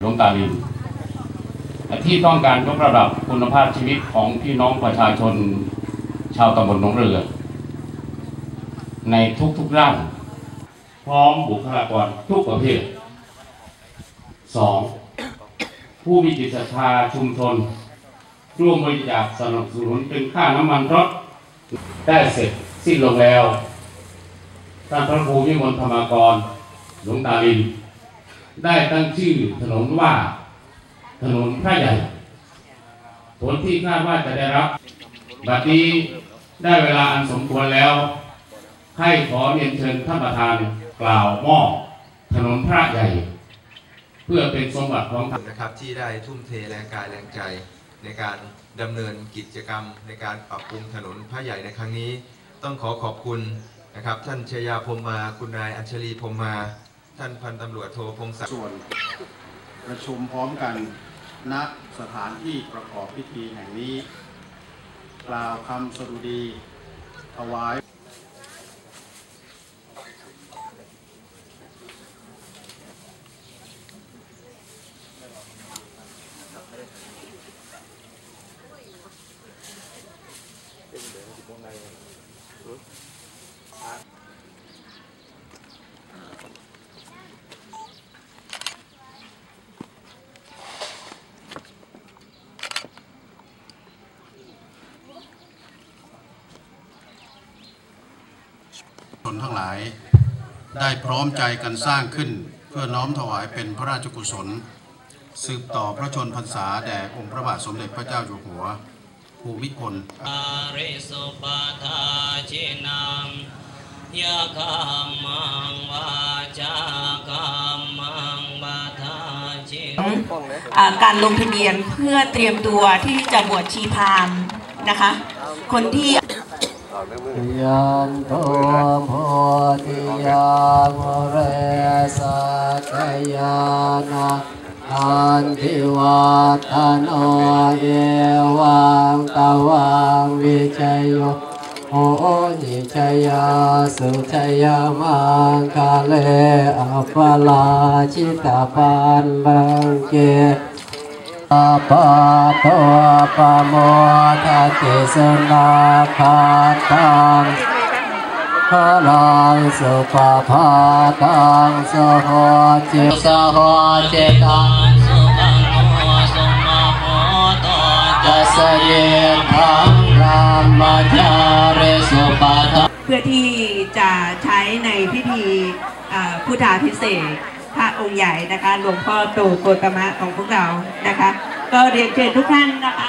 หลวงตาลินที่ต้องการยกระดับคุณภาพชีวิตของพี่น้องประชาชนชาวตำบลหนองเรือ ในทุกๆร่าง พร้อมบุคลากรทุกประเภทสองผู้มีจิตศรัทธาชุมชน ร่วมบริจาคสนับสนุนเป็นค่าน้ำมันรถ ได้เสร็จสิ้นลงแล้ว ท่านพระครูวิมลธรรมกร หลวงตาลิน ได้ตั้งชื่อถนนว่า ถนนพระใหญ่ ผลที่คาดว่าจะได้รับบัดนี้ได้เวลาอันสมควรแล้ว ให้ขอเรียนเชิญท่านประธานกล่าวมอบถนนพระใหญ่ เพื่อเป็นสมบัติของนะครับ ที่ได้ทุ่มเทแรงกายแรงใจในการดำเนินกิจกรรม ในการปรับปรุงถนนพระใหญ่ในครั้งนี้ ต้องขอขอบคุณนะครับ ท่านชยาพรมมา คุณนายอัญชลีพรมมา ท่านพันตำรวจโทพงศักดิ์ส่วน ประชุมพร้อมกันณสถานที่ประกอบพิธีแห่งนี้ กล่าวคำสรุดีถวายชน ทั้งหลาย ได้พร้อมใจกันสร้างขึ้น เพื่อน้อมถวายเป็นพระราชกุศล สืบต่อพระชนพรรษาแด่องค์พระบาทสมเด็จพระเจ้าอยู่หัว ภูมิพลอาริสุปทาชินังยะคามังวาจากามังบาทาชิอ่าการลงทะเบียนเพื่อเตรียมตัวที่จะบวชชีพราหมณ์นะคะ คนที่ ยันโทโพธิยังเรสักยานาอันทิวัตโนเยวังตวังวิจัยโยโอนิชยาสุชยามังคาเลอปลาชิตาปันลังเก ปาโตปะโมทัตติสนาคาตังพลังสุปภาตังสหจิสหจิตังสุขังโอสุมาโหโตจัสเยทังรามจาริสุปทาเพื่อที่จะใช้ในพิธีพุทธาพิเศษ พระองค์ใหญ่นะคะ หลวงพ่อตู่โกตมะของพวกเรานะคะ ก็เรียนเชิญทุกท่านนะคะ